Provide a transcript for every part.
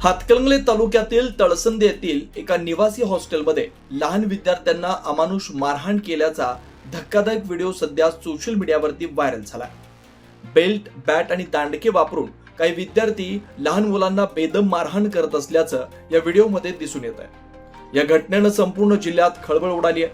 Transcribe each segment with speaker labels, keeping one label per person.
Speaker 1: हातकलंगले तालुक्यातील तळसंदे येथील एका निवासी हॉस्टेलमध्ये लहान विद्यार्थ्यांना अमानुष मारहाण केल्याचा धक्कादायक व्हिडिओ सध्या सोशल मीडियावरती व्हायरल झाला बेल्ट बॅट आणि दांडके वापरून काही विद्यार्थी लहान मुलांना बेदम मारहाण करत असल्याचं या व्हिडिओमध्ये दिसून येत आहे या घटनेनं संपूर्ण जिल्ह्यात खळबळ उडाली आहे.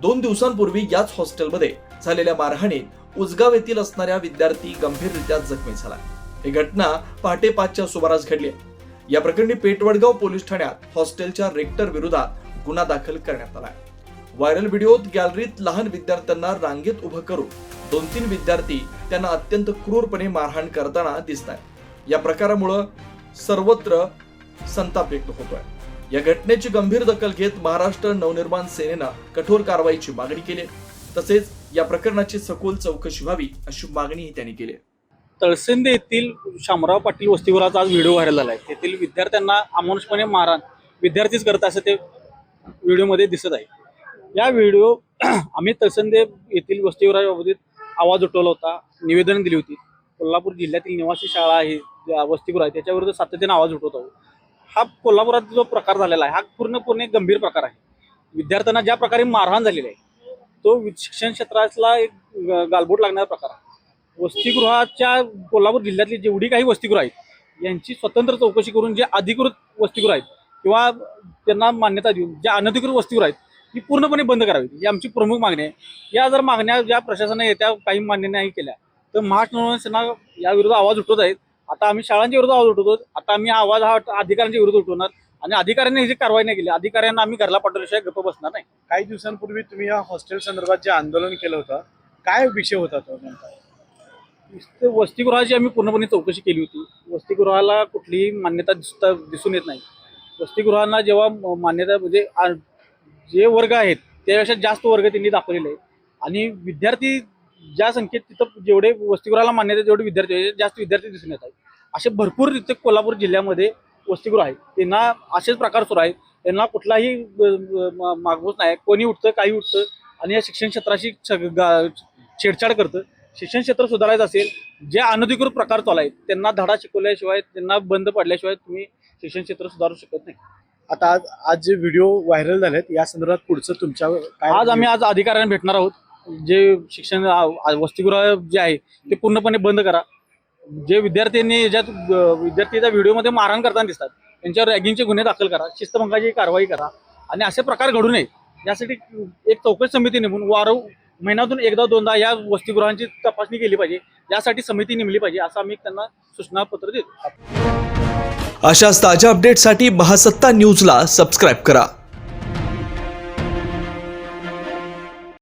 Speaker 1: दोन दिवसांपूर्वी याच हॉस्टेलमध्ये झालेल्या मारहाणीत उजगाव येथील असणाऱ्या विद्यार्थी गंभीररित्या जखमी झाला. ही घटना पहाटे पाचच्या सुमारास घडली आहे. या प्रकरणी पेटवडगाव पोलीस ठाण्यात हॉस्टेलच्या रेक्टर विरोधात गुन्हा दाखल करण्यात आला व्हायरल व्हिडिओत गॅलरीत लहान विद्यार्थ्यांना रांगेत उभं करून दोन तीन विद्यार्थी त्यांना अत्यंत क्रूरपणे मारहाण करताना दिसत आहेत या प्रकारामुळं सर्वत्र संताप व्यक्त होतोय. या घटनेची गंभीर दखल घेत महाराष्ट्र नवनिर्माण सेनेनं कठोर कारवाईची मागणी केली. तसेच या प्रकरणाची सखोल चौकशी व्हावी अशी मागणीही त्यांनी केली.
Speaker 2: तळसंदे येथील शामराव पाटील वसतिगृहाचा आज व्हिडिओ व्हायरल झाला आहे तेथील विद्यार्थ्यांना अमानुषपणे मारहाण विद्यार्थीच करत असं ते व्हिडिओमध्ये दिसत आहे. या व्हिडिओ आम्ही तळसंदे येथील वसतिगृहाबाबतीत आवाज उठवला होता निवेदन दिली होती. कोल्हापूर जिल्ह्यातील निवासी शाळा आहे ज्या वसतिगृह आहे त्याच्याविरुद्ध सातत्याने आवाज उठवत आहोत. हा कोल्हापुरात जो प्रकार झालेला आहे हा पूर्णपणे गंभीर प्रकार आहे. विद्यार्थ्यांना ज्या प्रकारे मारहाण झालेली आहे तो शिक्षण क्षेत्रातला एक गालबोट लागणारा प्रकार आहे. वसतिगृहाच्या कोल्हापूर जिल्ह्यातली जेवढी काही वसतिगृह आहेत यांची स्वतंत्र चौकशी करून जे अधिकृत वसतिगृह आहेत किंवा त्यांना मान्यता देऊन ज्या अनधिकृत वसतिगृह आहेत ती पूर्णपणे बंद करावी. ही आमची प्रमुख मागणी आहे. या जर मागण्या ज्या प्रशासनाने येत्या काही मान्य नाही केल्या तर महाराष्ट्र सेना याविरुद्ध आवाज उठवत आहेत. आता आम्ही शाळांच्या विरुद्ध आवाज उठवतो. आता आम्ही आवाज हा अधिकाऱ्यांच्या विरुद्ध उठवणार. आणि अधिकाऱ्यांनी ही जी कारवाई नाही केली अधिकाऱ्यांना आम्ही घरला पाठवल्याशिवाय गप्प बसणार नाही.
Speaker 3: काही दिवसांपूर्वी तुम्ही या हॉस्टेल संदर्भात जे आंदोलन केलं होतं काय विषय होता तो
Speaker 2: ते वसतिगृहाची आम्ही पूर्णपणे चौकशी केली होती. वसतिगृहाला कुठलीही मान्यता दिसता दिसून येत नाही. वसतिगृहांना जेव्हा मान्यता म्हणजे जे वर्ग आहेत त्यापेक्षा जास्त वर्ग त्यांनी दाखवलेले आहे आणि विद्यार्थी ज्या संख्येत तिथं जेवढे वसतिगृहाला मान्यता जेवढे विद्यार्थी जास्त विद्यार्थी दिसून येत आहेत. असे भरपूर तिथे कोल्हापूर जिल्ह्यामध्ये वसतिगृह आहेत त्यांना असेच प्रकार सुरू आहेत. त्यांना कुठलाही ब- मा- नाही. कोणी उठतं काही उठतं आणि या शिक्षण क्षेत्राशी सग- गा- छेडछाड करतं. शिक्षण क्षेत्र सुधारायचं असेल जे अनधिकृत प्रकार चालू आहेत त्यांना धडा शिकवल्याशिवाय त्यांना बंद पडल्याशिवाय तुम्ही शिक्षण क्षेत्र सुधारू शकत नाही.
Speaker 3: आता आज आज जे व्हिडिओ व्हायरल झालेत या संदर्भात पुढचं तुमच्या काय
Speaker 2: आज आम्ही आज अधिकाऱ्यांना भेटणार आहोत. जे शिक्षण आ- वसतिगृह जे आहे ते पूर्णपणे बंद करा. जे विद्यार्थ्यांनी अ, विद्यार्थीच्या व्हिडिओमध्ये मारहाण करताना दिसतात त्यांच्यावर रॅगिंगचे गुन्हे दाखल करा शिस्तभंगाची कारवाई करा आणि असे प्रकार घडू नये. यासाठी एक चौकशी समिती नेमून वारंव महिन्यातून एकदा दोनदा या वसतिगृहांची तपासणी केली पाहिजे. यासाठी समिती नेमली पाहिजे असं आम्ही त्यांना सूचना पत्र देतो.
Speaker 1: अशाच ताज्या अपडेटसाठी महासत्ता न्यूजला सबस्क्राईब करा.